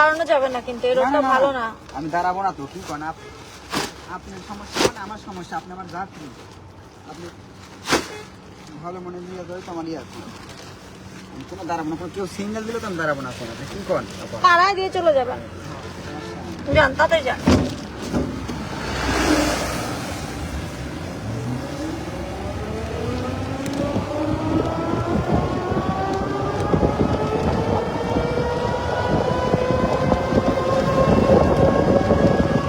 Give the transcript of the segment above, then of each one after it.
দাঁড়ানো যাবে না কিন্তু এই রোডটা ভালো না। আমি দাঁড়াবো না তো কি আপনি আপনার সমস্যা মানে আমার সমস্যা আপনি আমার যাত্রী। আপনি ভালো মনে নিয়ে যাবে তো ইয়ে আছে আমি কোনো দাঁড়াবো না কোনো কেউ সিঙ্গেল দিলে তো আমি দাঁড়াবো না কোনো কি করেন? পাড়ায় দিয়ে চলে যাবেন। যান তাতে যান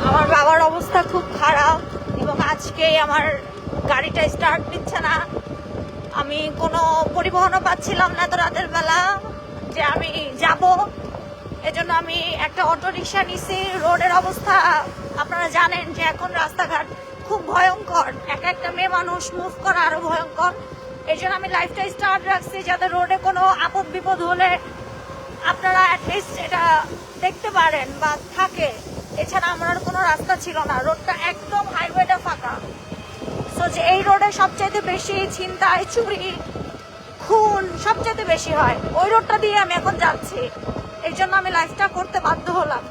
আমার বাবার অবস্থা খুব খারাপ এবং আজকে আমার গাড়িটা স্টার্ট দিচ্ছে না। আমি কোনো পরিবহনও পাচ্ছিলাম না তো রাতের বেলা যে আমি যাব। এজন্য আমি একটা অটো রিক্সা নিছি। রোডের অবস্থা আপনারা জানেন যে এখন রাস্তাঘাট খুব ভয়ঙ্কর। এক একটা মেয়ে মানুষ মুভ করা আরও ভয়ঙ্কর। এই জন্য আমি লাইফটা স্টার্ট রাখছি যাতে রোডে কোনো আপদ বিপদ হলে আপনারা অ্যাটলিস্ট এটা দেখতে পারেন বা থাকে। এছাড়া আমার কোনো রাস্তা ছিল না। রোডটা একদম হাইওয়েটা ফাঁকা। সো যে এই রোডে সবচাইতে বেশি ছিনতাই, চুরি, খুন সবচাইতে বেশি হয়। ওই রোডটা দিয়ে আমি এখন যাচ্ছি। এই জন্য আমি লাইফটা করতে বাধ্য হলাম।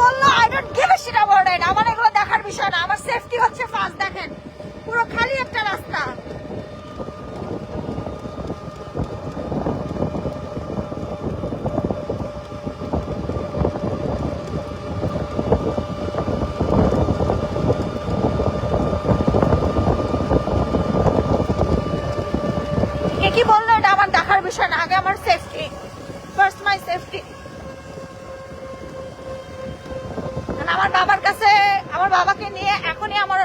বলল I don't give a shit about it আমার এগুলো দেখার বিষয় না। আমার সেফটি হচ্ছে ফার্স্ট দেখেন। পুরো খালি একটা রাস্তা। কি বলল এটা আমার দেখার বিষয় না। আগে আমার সেফটি ফার্স্ট মাই সেফটি আমার বাবার কাছে আমার বাবাকে নিয়ে এখনই আমার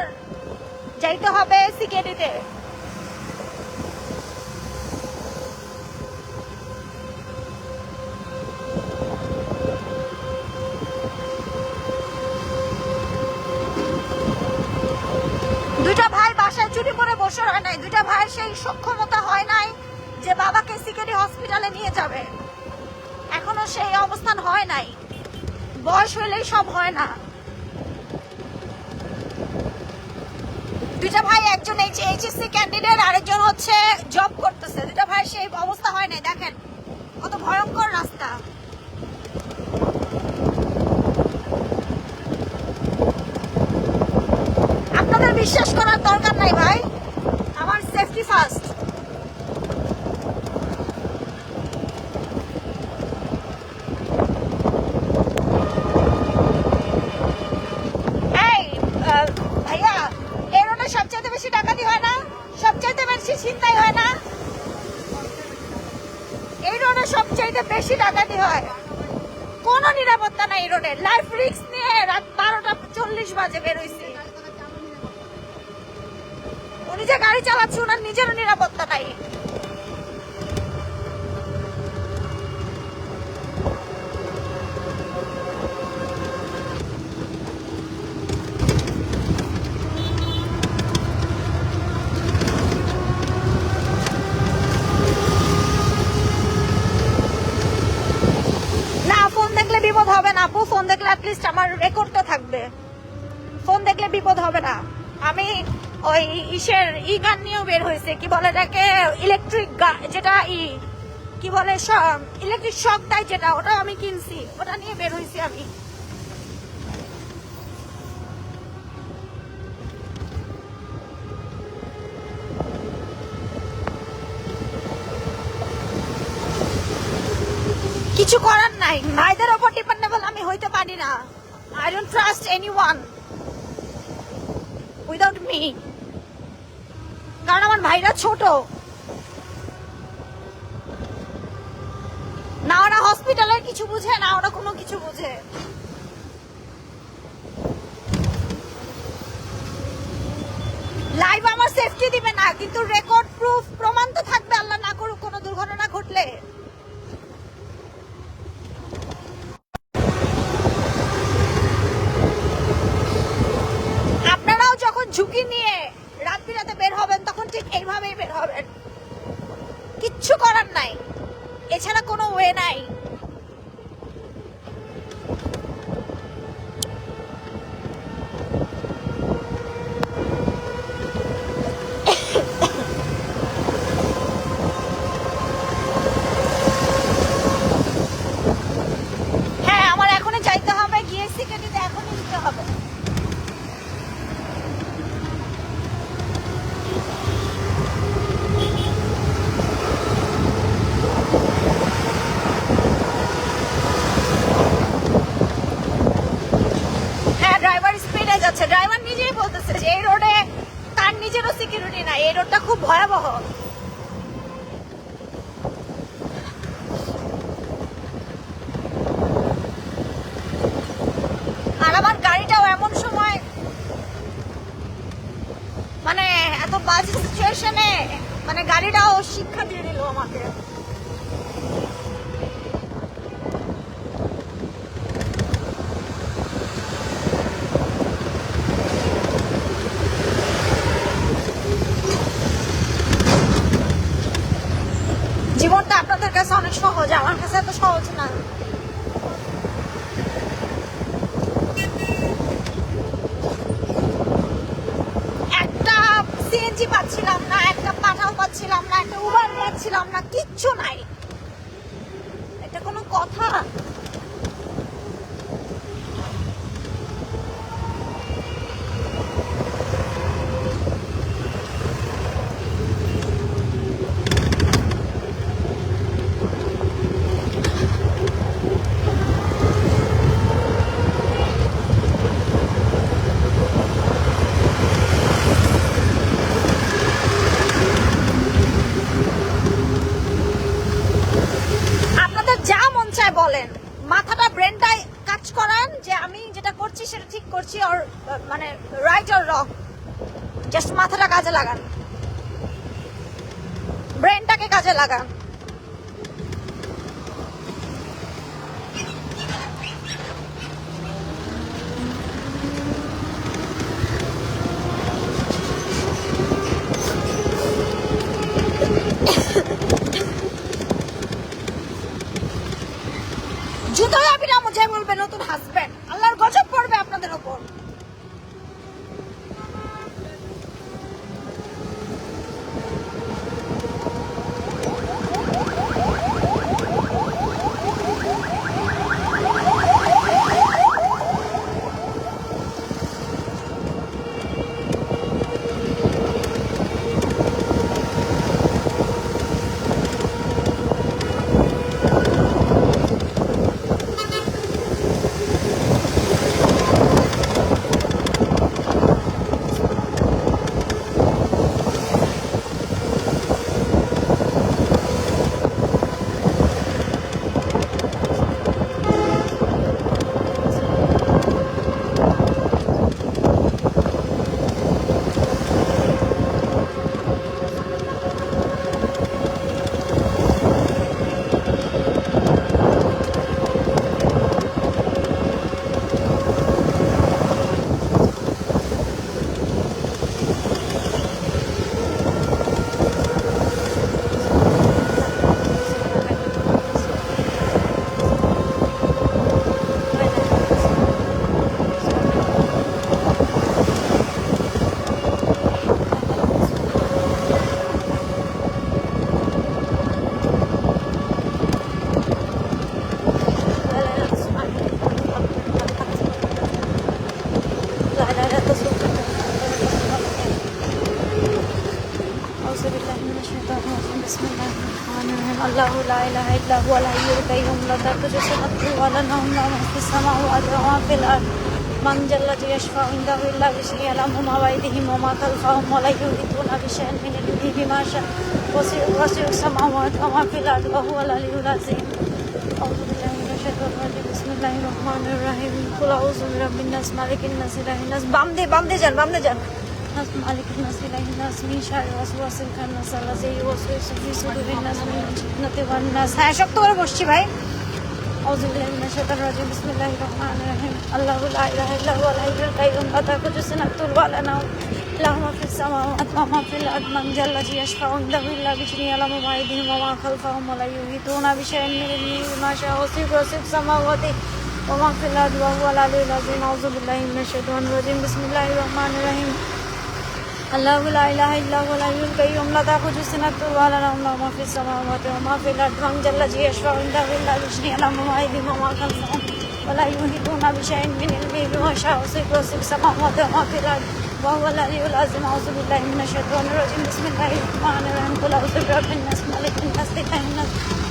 যাইতে হবে দুইটা ভাই বাসায় চুরি করে বসে হয় নাই। ভাইয়ের সেই সক্ষমতা হয় নাই যে বাবাকে হসপিটালে নিয়ে যাবে। এখনও সেই অবস্থান হয় নাই। বয়স সব হয় না। দুইটা ভাই, একজন এইচএসসি ক্যান্ডিডেট আরেকজন হচ্ছে জব করতেছে। দুইটা ভাই সেই অবস্থা হয় নাই, দেখেন। কত ভয়ঙ্কর রাস্তা। আপনাদের বিশ্বাস করার দরকার নাই ভাই। আমার সেফটি ফার্স্ট এই আহ, ভাইয়া এই রোডে সবচাইতে বেশি ডাকাতি হয় না সবচাইতে বেশি ছিনতাই হয় না এই রোডে সবচাইতে বেশি ডাকাতি হয় কোনো নাই এই রোডে। লাইফ রিক্স নিয়ে রাত বারোটা চল্লিশ বাজে বেরোইছি উনি যে গাড়ি চালাচ্ছে ওনার নিজেরও নিরাপত্তা নাই না ফোন দেখলে বিপদ হবে না আপু ফোন দেখলে অ্যাটলিস্ট আমার রেকর্ডটা থাকবে ফোন দেখলে বিপদ হবে না। আমি ওই ইসের ই গান নিয়েও বের হয়েছে। কি বলে এটাকে? ইলেকট্রিক যেটা ই, কি বলে ইলেকট্রিক শক দেয় যেটা, ওটা আমি কিনছি। ওটা নিয়ে বের হয়েছি আমি। কিছু করার নাই। ভাইদের ওপর ডিপেন্ডেবল আমি হইতে পারি না। I don't trust anyone without me কারণ আমার ভাইরা ছোট। না ওরা হসপিটালের কিছু বুঝে, না ওরা কোনো কিছু বুঝে। লাইভ আমার সেফটি দিবে না, কিন্তু রেকর্ড প্রুফ প্রমাণ তো থাকবে আল্লাহ না করুক কোনো দুর্ঘটনা ঘটলে আপনারাও যখন ঝুঁকি নিয়ে রাত বিরাতে বের হবেন তখন ঠিক এইভাবেই বের হবেন কিচ্ছু করার নাই এছাড়া কোনো ওয়ে নাই হ্যাঁ আমার এখনই যাইতে হবে গিয়ে সিকিউরিটি এখনই নিতে হবে হ্যাঁ ড্রাইভার স্পিডে যাচ্ছে ড্রাইভার নিজেই বলতেছে যে এই রোডে তার নিজেরও সিকিউরিটি নাই এই রোডটা খুব ভয়াবহ আর আমার গাড়িটাও এমন সময় মানে এত বাজে সিচুয়েশনে মানে গাড়িটাও শিক্ষা দিয়ে দিল আমাকে। জীবনটা আপনাদের কাছে অনেক সহজ, আমার কাছে এত সহজ না একটা সিএনজি পাচ্ছিলাম না একটা পাঠাও পাচ্ছিলাম না একটা উবার না কিচ্ছু নাই এটা কোনো কথা আপনাদের যা মন চায় বলেন মাথাটা ব্রেনটাই কাজ করান যে আমি যেটা করছি সেটা ঠিক করছি আর মানে রাইট অর রং জাস্ট মাথাটা কাজে লাগান ব্রেনটাকে কাজে লাগান الله لا إله إلا هو الحي القيوم لا تأخذه سنة ولا نوم له ما في السماوات وما في الأرض من جل يشفع عنده إلا بإذنه يعلم ما بينهم وما خلفهم ولا يحيطون بشيء من علمه بما شاء وسع وسع السماوات وما في الأرض وهو العلي العظيم أعوذ بالله من الشيطان الرجيم بسم الله الرحمن الرحيم قل أعوذ برب الناس مالك الناس إله الناس بامدي بامدي جان بامدي جان বাম দে যান الناس مالك الناس إله الناس من شر وسواس الخناس الذي يوسوس في صدور الناس من الجنة والناس হ্যাঁ শক্ত করে বসছি ভাই أعوذ بالله من الشيطان الرجيم بسم الله الرحمن الرحيم الله لا إله إلا هو الحي القيوم لا تأخذه سنة ولا نوم له ما في السماوات وما في الأرض من ذا الذي يشفع عنده إلا بإذنه يعلم ما أيديهم وما خلفهم ولا يحيطون بشيء من علمه بما شاء وسع كرسيه السماوات وما في الأرض وهو العلي العظيم أعوذ بالله من الشيطان الرجيم بسم الله الرحمن الرحيم الله لا إله إلا هو الحي القيوم. لا تأخذه سنة ولا نوم له ما في السماوات وما في الأرض. من الذي يشفع عنده إلا بإذنه يعلم ما أيديهم وما خلفهم ولا يحيطون بشيء من علمه. بما شاء وسع كرسيه السماوات وما في الأرض. وهو العلي العظيم. أعوذ بالله من الشيطان الرجيم. بسم الله الرحمن الرحيم. قل أعوذ برب الناس ملك الناس إله الناس.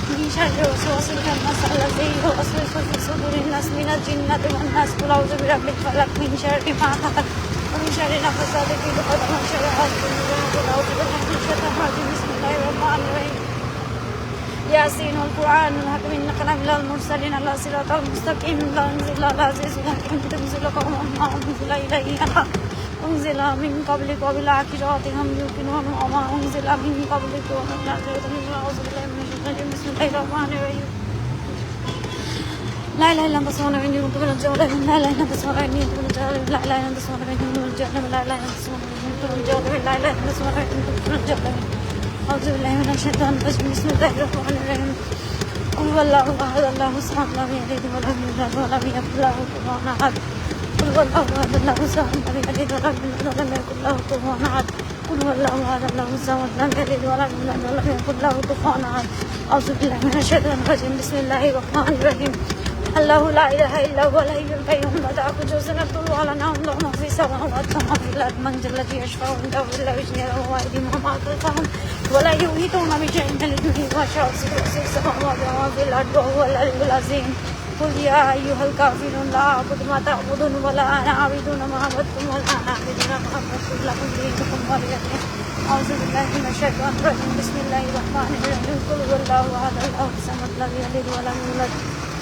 من شر وسواس الخناس الذي يوسوس في صدور الناس. من الجنة والناس. قل أعوذ برب الفلق. من شر ما خلق. ومن شر نفثات في العقد ومن شر حاسد إذا حسد أعوذ بالله من الشيطان الرجيم بسم الله الرحمن المرسلين على صراط المستقيم لا أنزل على عزيز الحكيم تنزل قوما ما أنزل إليه أنزل من قبلك وبالآخرة هم يوقنون وما أنزل من قبلك ومن الآخرة أعوذ من بسم الله الرحمن الرحيم لا اله الا انت سبحانك اني كنت من الظالمين لا اله الا انت سبحانك اني كنت من الظالمين لا اله الا انت سبحانك اني كنت من الظالمين لا اله الا انت سبحانك اني كنت من الظالمين لا اله الا انت سبحانك اني كنت من الظالمين أعوذ بالله من الشيطان الرجيم بسم الله الرحمن الرحيم قل هو الله احد الله الصمد لم يلد ولم يولد ولم يكن له كفوا احد قل هو الله احد الله الصمد لم يلد ولم يولد ولم يكن له كفوا احد قل هو الله احد الله الصمد لم يلد ولم يولد ولم يكن له كفوا احد أعوذ بالله من الشيطان الرجيم بسم الله الرحمن الرحيم الله لا إله إلا هو الحي القيوم. لا تاخذه سنه ولا نوم له ما في السماوات وما في الأرض من ذا الذي يشفع عنده إلا باذنه له وايديهم وما خلفهم ولا يحيطون بشيء من علمه ما شاء وسع السماوات وما في الأرض وهو العلي العظيم. قل يا أيها الكافرون لا أعبد ما تعبدون ولا أنا عابد ما عبدتم ولا أنا عابد ما عبدتم. لكم دينكم ولي أعوذ بالله من الشيطان الرجيم. بسم الله الرحمن الرحيم. قل هو الله أحد الله الصمد لم يلد ولم يولد.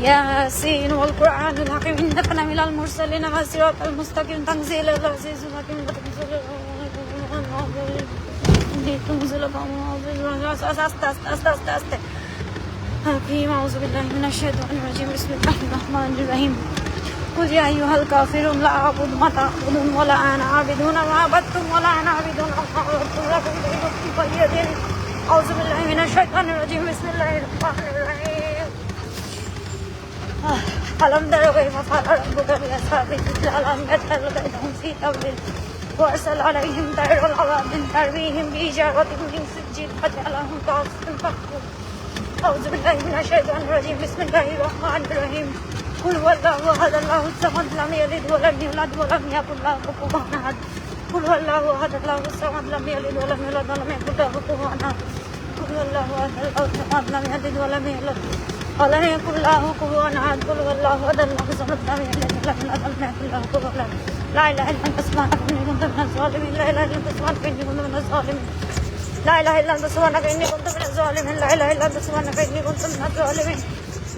ياسين والقرآن الحكيم إنك لمن المرسلين والصراط المستقيم تنزيل العزيز الحكيم تنزل قوم আস্তে আস্তে আস্তে আস্তে আস্তে حكيم أعوذ بالله من الشيطان الرجيم بسم الله الرحمن الرحيم قل يا أيها الكافرون لا أعبد ما تعبدون ولا أنا عابد ما عبدتم ولا أنا عابد ما عبدتم لكم دينكم ولي دين أعوذ بالله من الشيطان الرجيم بسم الله الرحمن الرحيم آه، ألم تروا كيف فعل ربك بأصحاب الفيل ألم يجعل كيدهم في تضليل وأرسل عليهم طير الأبابيل ترميهم بحجارة من سجيل فجعلهم كعصف مأكول أعوذ بالله من الشيطان الرجيم بسم الله الرحمن الرحيم قل هو الله أحد الله الصمد لم يلد ولم يولد ولم يكن له كفوا أحد قل هو الله أحد الله الصمد لم يلد ولم يولد ولم يكن له كفوا أحد قل هو الله أحد الله الصمد لم يلد ولم يولد ولم يكن له كفوا أحد قل هو الله أحد الله الصمد لم يلد ولم يولد ولم يكن له كفوا أحد لا إله إلا أنت سبحانك إني كنت من الظالمين لا إله إلا أنت سبحانك إني كنت من الظالمين لا اله الا انت سبحانك اني كنت من الظالمين لا اله الا انت سبحانك اني كنت من الظالمين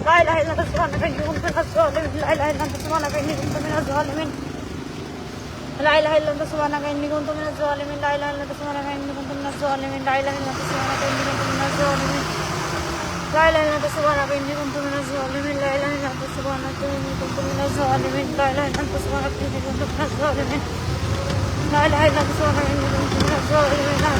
لا اله الا انت سبحانك اني كنت من الظالمين لا اله الا انت سبحانك اني كنت من الظالمين لا اله الا انت سبحانك اني كنت من الظالمين لا اله الا انت سبحانك اني كنت من الظالمين لا اله الا انت سبحانك اني كنت من الظالمين لا اله الا انت سبحانك اني كنت من الظالمين لا إله إلا انت سبحانك إني كنت من الظالمين لا إله إلا انت سبحانك إني كنت من الظالمين لا إله إلا انت سبحانك إني كنت من الظالمين لا إله إلا انت سبحانك إني كنت من الظالمين لا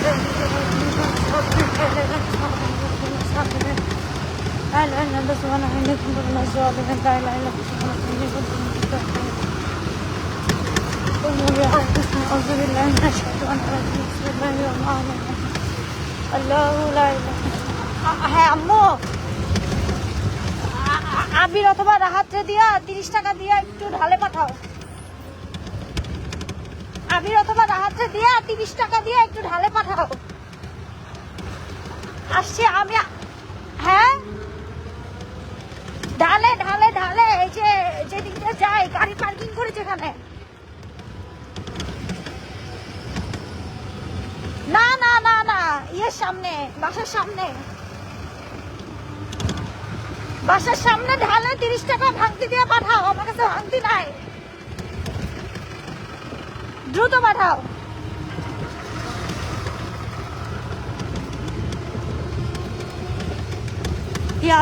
إلا انت سبحانك أنت سبحانك إني كنت من الظالمين لا إله إلا أنت سبحانك إني كنت من الظالمين أعوذ بالله من الشيطان الرجيم بسم الله الرحمن الرحيم الله لا إله হ্যাঁ আম্মু। আবির অথবা রাহাত্রে দিয়া তিরিশ টাকা দিয়া একটু ঢালে পাঠাও। আবির অথবা রাহাত্রে দিয়া তিরিশ টাকা দিয়া একটু ঢালে পাঠাও। আসছে আমি হ্যাঁ? ঢালে ঢালে ঢালে, এই যে যেদিকটা যায় গাড়ি পার্কিং করে যেখানে না না না না, ইয়ের সামনে, বাসার সামনে। বাসার সামনে ঢালে তিরিশ টাকা ভাঙতি দিয়ে পাঠাও, আমার কাছে ভাঙতি নাই। দ্রুত পাঠাও।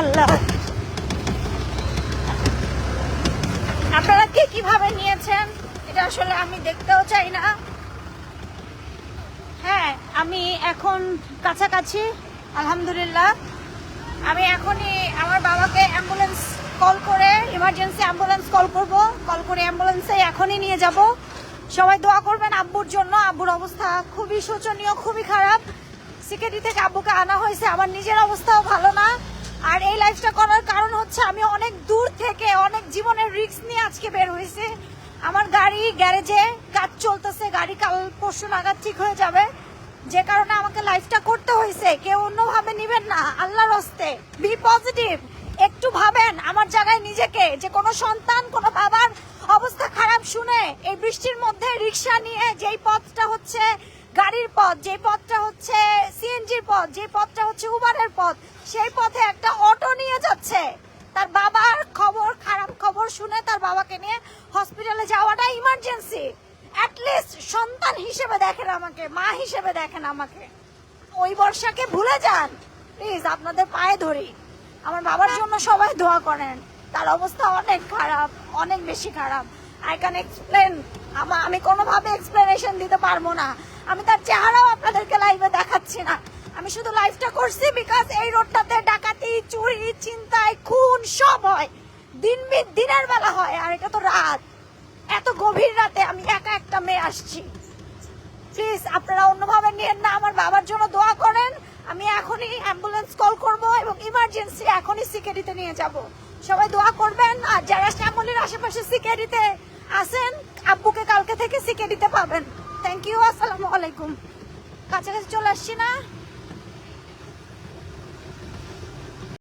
আল্লাহ। আপনারা কে কীভাবে নিয়েছেন? এটা আসলে আমি দেখতেও চাই না। হ্যাঁ আমি এখন কাছাকাছি, আলহামদুলিল্লাহ। আমি এখনই আমার বাবাকে অ্যাম্বুলেন্স কল করে ইমার্জেন্সি অ্যাম্বুলেন্স কল করব। কল করে অ্যাম্বুলেন্সে এখনই নিয়ে যাব। সবাই দোয়া করবেন আব্বুর জন্য। আব্বুর অবস্থা খুবই শোচনীয়, খুবই খারাপ। সিকেডি থেকে আব্বুকে আনা হয়েছে। আমার নিজের অবস্থাও ভালো না। আর এই লাইফটা করার কারণ হচ্ছে আমি অনেক দূর থেকে অনেক জীবনের রিস্ক নিয়ে আজকে বের হয়েছে। আমার গাড়ি গ্যারেজে কাজ চলতেছে, গাড়ি কাল পরশু নাগাদ ঠিক হয়ে যাবে। যে কারণে আমাকে লাইফটা করতে হয়েছে। কেউ অন্যভাবে নিবেন না, আল্লাহর হস্তে। বি পজিটিভ একটু ভাবেন আমার জায়গায় নিজেকে, যে কোনো সন্তান, কোনো বাবার অবস্থা খারাপ শুনে এই বৃষ্টির মধ্যে রিক্সা নিয়ে যেই পথটা হচ্ছে গাড়ির পথ যে পথটা হচ্ছে সিএনজির পথ যে পথটা হচ্ছে উবারের পথ, সেই পথে একটা অটো নিয়ে যাচ্ছে। তার বাবার খবর, খারাপ খবর শুনে তার বাবাকে নিয়ে হসপিটালে যাওয়াটা ইমার্জেন্সি অ্যাটলিস্ট সন্তান হিসেবে দেখেন আমাকে, মা হিসেবে দেখেন আমাকে। ওই বর্ষাকে ভুলে যান। প্লিজ আপনাদের পায়ে ধরি। আমার বাবার জন্য সবাই দোয়া করেন। তার অবস্থা অনেক খারাপ, অনেক বেশি খারাপ। আই ক্যান এক্সপ্লেন আমি কোনোভাবে এক্সপ্লেনেশন দিতে পারব না। আমি তার চেহারাও আপনাদেরকে লাইভে দেখাচ্ছি না। আমি শুধু লাইভটা করছি বিকজ এই রোডটাতে ডাকাতি, চুরি চিন্তায় খুন সব হয়। দিন দিনের বেলা হয়, আর এটা তো রাত। এত গভীর রাতে আমি একা একটা মেয়ে আসছি। প্লিজ আপনারা অন্যভাবে নিয়েন না, আমার বাবার জন্য দোয়া করেন। আমি এখনই অ্যাম্বুলেন্স কল করব এবং ইমার্জেন্সি এখনই সিকিউরিটিতে নিয়ে যাব। সবাই দোয়া করবেন, আর যারা শ্যামলির আশেপাশে সিকিউরিটিতে আছেন, আব্বুকে কালকে থেকে সিকিউরিটিতে পাবেন। থ্যাংক ইউ আসসালামু আলাইকুম। কাছাকাছি চলে আসছি না?